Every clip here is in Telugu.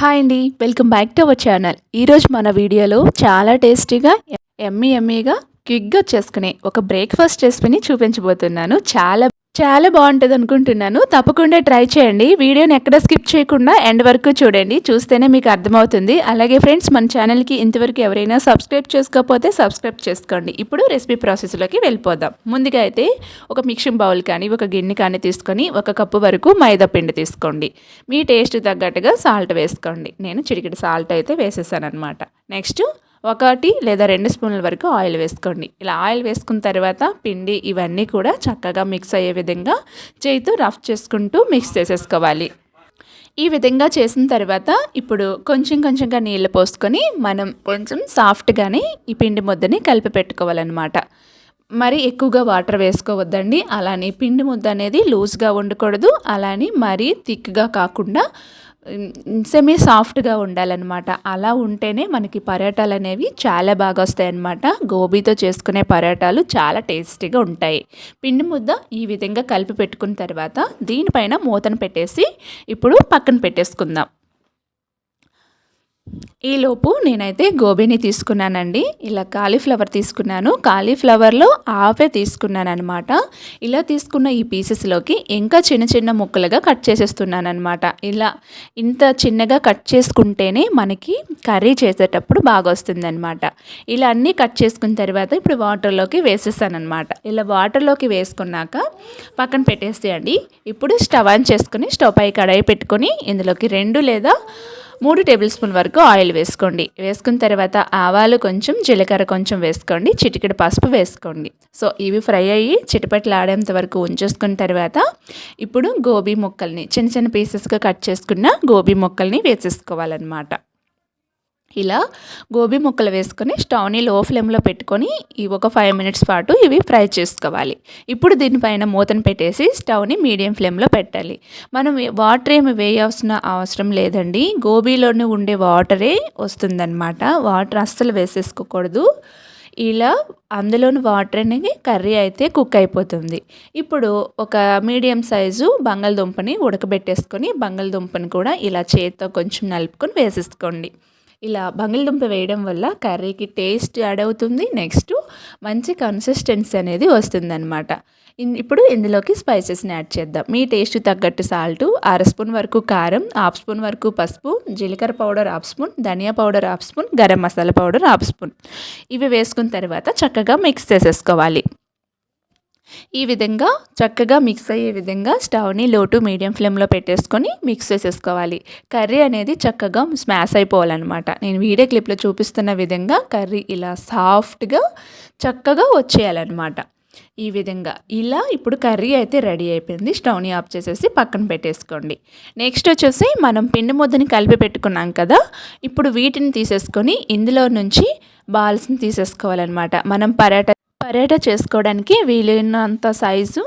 హాయ్ అండి welcome back to our channel. ఈరోజు మన వీడియోలో చాలా టేస్టీగా ఎమ్మీ ఎమ్మీగా క్విక్గా చేసుకునే ఒక బ్రేక్ఫాస్ట్ రెసిపీని చూపించబోతున్నాను. చాలా చాలా బాగుంటుంది అనుకుంటున్నాను. తప్పకుండా ట్రై చేయండి. వీడియోని ఎక్కడ స్కిప్ చేయకుండా ఎండ్ వరకు చూడండి. చూస్తేనే మీకు అర్థమవుతుంది. అలాగే ఫ్రెండ్స్ మన ఛానల్కి ఇంతవరకు ఎవరైనా సబ్స్క్రైబ్ చేసుకోకపోతే సబ్స్క్రైబ్ చేసుకోండి. ఇప్పుడు రెసిపీ ప్రాసెస్లోకి వెళ్ళిపోదాం. ముందుగా అయితే ఒక మిక్సింగ్ బౌల్ కానీ ఒక గిన్నె కానీ తీసుకొని ఒక కప్పు వరకు మైదా పిండి తీసుకోండి. మీ టేస్ట్ తగ్గట్టుగా సాల్ట్ వేసుకోండి. నేను చిటికెడు సాల్ట్ అయితే వేసేసాను అనమాట నెక్స్ట్ ఒకటి లేదా రెండు స్పూన్ల వరకు ఆయిల్ వేసుకోండి. ఇలా ఆయిల్ వేసుకున్న తర్వాత పిండి ఇవన్నీ కూడా చక్కగా మిక్స్ అయ్యే విధంగా చేయితో రఫ్ చేసుకుంటూ మిక్స్ చేసేసుకోవాలి. ఈ విధంగా చేసిన తర్వాత ఇప్పుడు కొంచెం కొంచెంగా నీళ్ళు పోసుకొని మనం కొంచెం సాఫ్ట్గానే ఈ పిండి ముద్దని కలిపి పెట్టుకోవాలన్నమాట. మరి ఎక్కువగా వాటర్ వేసుకోవద్దండి. అలానే పిండి ముద్ద అనేది లూజ్గా ఉండకూడదు. అలానే మరీ థిక్గా కాకుండా సెమీ సాఫ్ట్గా ఉండాలన్నమాట. అలా ఉంటేనే మనకి పరోటాలు అనేవి చాలా బాగా వస్తాయి అన్నమాట గోబీతో చేసుకునే పరోటాలు చాలా టేస్టీగా ఉంటాయి. పిండి ముద్ద ఈ విధంగా కలిపి పెట్టుకున్న తర్వాత దీనిపైన మూతను పెట్టేసి ఇప్పుడు పక్కన పెట్టేసుకుందాం. ఈలోపు నేనైతే గోబీని తీసుకున్నానండి. ఇలా కాలీఫ్లవర్ తీసుకున్నాను. కాలీఫ్లవర్లో ఆవే తీసుకున్నాను అనమాట ఇలా తీసుకున్న ఈ పీసెస్లోకి ఇంకా చిన్న చిన్న ముక్కలుగా కట్ చేసేస్తున్నాను అనమాట ఇలా ఇంత చిన్నగా కట్ చేసుకుంటేనే మనకి కర్రీ చేసేటప్పుడు బాగా వస్తుందన్నమాట ఇలా అన్నీ కట్ చేసుకున్న తర్వాత ఇప్పుడు వాటర్లోకి వేసేస్తాను ఇలా వాటర్లోకి వేసుకున్నాక పక్కన పెట్టేసేయండి. ఇప్పుడు స్టవ్ ఆన్ చేసుకుని స్టవ్ పై కడాయి పెట్టుకొని ఇందులోకి రెండు లేదా మూడు టేబుల్ స్పూన్ వరకు ఆయిల్ వేసుకోండి. వేసుకున్న తర్వాత ఆవాలు కొంచెం జీలకర్ర కొంచెం వేసుకోండి. చిటికెడు పసుపు వేసుకోండి. సో ఇవి ఫ్రై అయ్యి చిటిపట్లాడేంత వరకు ఉంచేసుకున్న తర్వాత ఇప్పుడు గోబీ ముక్కల్ని చిన్న చిన్న పీసెస్గా కట్ చేసుకున్న గోబీ ముక్కల్ని వేసేసుకోవాలన్నమాట. ఇలా గోబీ ముక్కలు వేసుకొని స్టవ్ని లో ఫ్లేమ్లో పెట్టుకొని ఈ ఒక ఫైవ్ మినిట్స్ పాటు ఇవి ఫ్రై చేసుకోవాలి. ఇప్పుడు దీనిపైన మూతను పెట్టేసి స్టవ్ని మీడియం ఫ్లేమ్లో పెట్టాలి. మనం వాటర్ ఏమి వేయాల్సిన అవసరం లేదండి. గోబీలోనే ఉండే వాటరే వస్తుందన్నమాట. వాటర్ అస్సలు వేసేసుకోకూడదు. ఇలా అందులోని వాటర్ అనేది కర్రీ అయితే కుక్ అయిపోతుంది. ఇప్పుడు ఒక మీడియం సైజు బంగాళదుంపని ఉడకబెట్టేసుకొని బంగాళదుంపని కూడా ఇలా చేతితో కొంచెం నలుపుకొని వేసేసుకోండి. ఇలా బంగాళదుంప వేయడం వల్ల కర్రీకి టేస్ట్ యాడ్ అవుతుంది. నెక్స్ట్ మంచి కన్సిస్టెన్సీ అనేది వస్తుందన్నమాట. ఇప్పుడు ఇందులోకి స్పైసెస్ని యాడ్ చేద్దాం. మీ టేస్ట్ తగ్గట్టు సాల్ట్ అర స్పూన్ వరకు కారం హాఫ్ స్పూన్ వరకు పసుపు జీలకర్ర పౌడర్ హాఫ్ స్పూన్ ధనియా powder half spoon garam masala powder half spoon. ఇవి వేసుకున్న తర్వాత చక్కగా మిక్స్ చేసేసుకోవాలి. ఈ విధంగా చక్కగా మిక్స్ అయ్యే విధంగా స్టవ్ని లో టు మీడియం ఫ్లేమ్లో పెట్టేసుకొని మిక్స్ చేసేసుకోవాలి. కర్రీ అనేది చక్కగా స్మాష్ అయిపోవాలన్నమాట. నేను వీడియో క్లిప్లో చూపిస్తున్న విధంగా కర్రీ ఇలా సాఫ్ట్గా చక్కగా వచ్చేయాలన్నమాట. ఈ విధంగా ఇలా ఇప్పుడు కర్రీ అయితే రెడీ అయిపోయింది. స్టవ్ని ఆఫ్ చేసేసి పక్కన పెట్టేసుకోండి. నెక్స్ట్ వచ్చేసి మనం పిండి ముద్దని కలిపి పెట్టుకున్నాం కదా ఇప్పుడు వీటిని తీసేసుకొని ఇందులో నుంచి బాల్స్ని తీసేసుకోవాలన్నమాట. మనం పరాట పరాటా చేసుకోవడానికి వీలైనంత సైజు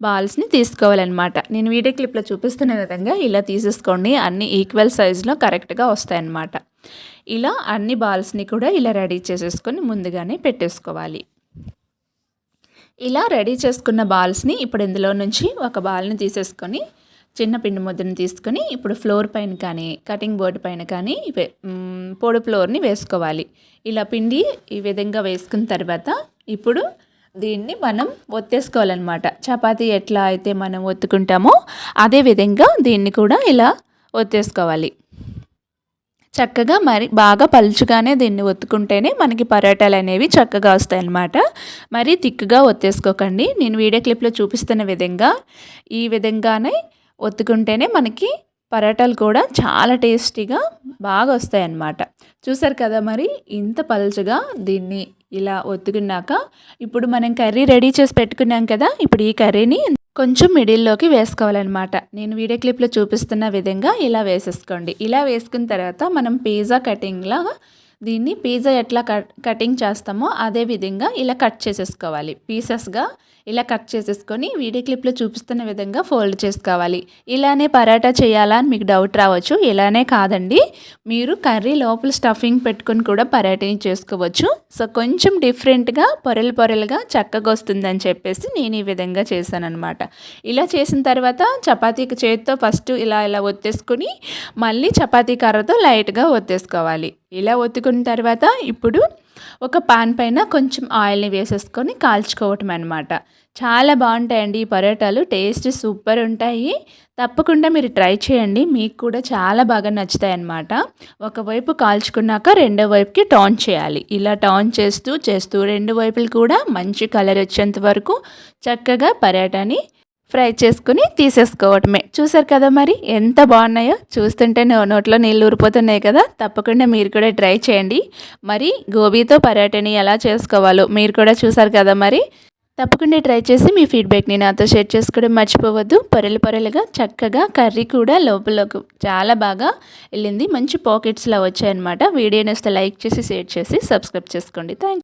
బాల్స్ని తీసుకోవాలన్నమాట. నేను వీడియో క్లిప్లో చూపిస్తున్న విధంగా ఇలా తీసేసుకోండి. అన్ని ఈక్వల్ సైజులో కరెక్ట్గా వస్తాయన్నమాట. ఇలా అన్ని బాల్స్ని కూడా ఇలా రెడీ చేసేసుకొని ముందుగానే పెట్టేసుకోవాలి. ఇలా రెడీ చేసుకున్న బాల్స్ని ఇప్పుడు ఇందులో నుంచి ఒక బాల్ని తీసేసుకొని చిన్న పిండి ముద్దను తీసుకొని ఇప్పుడు ఫ్లోర్ పైన కానీ కటింగ్ బోర్డు పైన కానీ పొడి ఫ్లోర్ని వేసుకోవాలి. ఇలా పిండి ఈ విధంగా వేసుకున్న తర్వాత ఇప్పుడు దీన్ని మనం ఒత్తేసుకోవాలన్నమాట. చపాతీ ఎట్లా అయితే మనం ఒత్తుకుంటామో అదే విధంగా దీన్ని కూడా ఇలా ఒత్తేసుకోవాలి. చక్కగా మరి బాగా పలుచుగానే దీన్ని ఒత్తుకుంటేనే మనకి పరోటాలు అనేవి చక్కగా వస్తాయన్నమాట. మరీ తిక్కుగా ఒత్తేసుకోకండి. నేను వీడియో క్లిప్లో చూపిస్తున్న విధంగా ఈ విధంగానే ఒత్తుకుంటేనే మనకి పరాటాలు కూడా చాలా టేస్టీగా బాగా వస్తాయి అన్నమాట చూసారు కదా మరి ఇంత పలుచగా దీన్ని ఇలా ఒత్తుకున్నాక ఇప్పుడు మనం కర్రీ రెడీ చేసి పెట్టుకున్నాం కదా ఇప్పుడు ఈ కర్రీని కొంచెం మిడిల్లోకి వేసుకోవాలన్నమాట. నేను వీడియో క్లిప్లో చూపిస్తున్న విధంగా ఇలా వేసేసుకోండి. ఇలా వేసుకున్న తర్వాత మనం పిజ్జా కటింగ్లా దీన్ని పిజ్జా ఎట్లా కట్ కటింగ్ చేస్తామో అదే విధంగా ఇలా కట్ చేసేసుకోవాలి. పీసెస్గా ఇలా కట్ చేసేసుకొని వీడియో క్లిప్లో చూపిస్తున్న విధంగా ఫోల్డ్ చేసుకోవాలి. ఇలానే పరాటా చేయాలా అని మీకు డౌట్ రావచ్చు. ఇలానే కాదండి. మీరు కర్రీ లోపల స్టఫింగ్ పెట్టుకొని కూడా పరాటాని చేసుకోవచ్చు. సో కొంచెం డిఫరెంట్గా పొరలు పొరలుగా చక్కగా వస్తుందని చెప్పేసి నేను ఈ విధంగా చేశాను అనమాట ఇలా చేసిన తర్వాత చపాతీకి చేతితో ఫస్ట్ ఇలా ఇలా ఒత్తేసుకుని మళ్ళీ చపాతీ కర్రతో లైట్గా ఒత్తేసుకోవాలి. ఇలా ఒత్తుకున్న తర్వాత ఇప్పుడు ఒక పాన్ పైన కొంచెం ఆయిల్ని వేసేసుకొని కాల్చుకోవటం అనమాట చాలా బాగుంటాయండి ఈ పరోటాలు. టేస్ట్ సూపర్ ఉంటాయి. తప్పకుండా మీరు ట్రై చేయండి. మీకు కూడా చాలా బాగా నచ్చుతాయి అన్నమాట. ఒకవైపు కాల్చుకున్నాక రెండో వైపుకి టర్న్ చేయాలి. ఇలా టర్న్ చేస్తూ చేస్తూ రెండు వైపులు కూడా మంచి కలర్ వచ్చేంత వరకు చక్కగా పరోటాని ఫ్రై చేసుకుని తీసేసుకోవటమే. చూసారు కదా మరి? ఎంత బాగున్నాయో? చూస్తుంటే నోట్లో నీళ్ళు ఊరిపోతున్నాయి కదా? తప్పకుండా మీరు కూడా ట్రై చేయండి. మరి గోబీతో పరాటని ఎలా చేసుకోవాలో మీరు కూడా చూసారు కదా మరి? తప్పకుండా ట్రై చేసి మీ ఫీడ్బ్యాక్ని నాతో షేర్ చేసుకోవడం మర్చిపోవద్దు. పొరలు పొరలుగా చక్కగా కర్రీ కూడా లోపలకు చాలా బాగా వెళ్ళింది. మంచి పాకెట్స్లో వచ్చాయన్నమాట. వీడియోని వస్తే లైక్ చేసి షేర్ చేసి సబ్స్క్రైబ్ చేసుకోండి. థ్యాంక్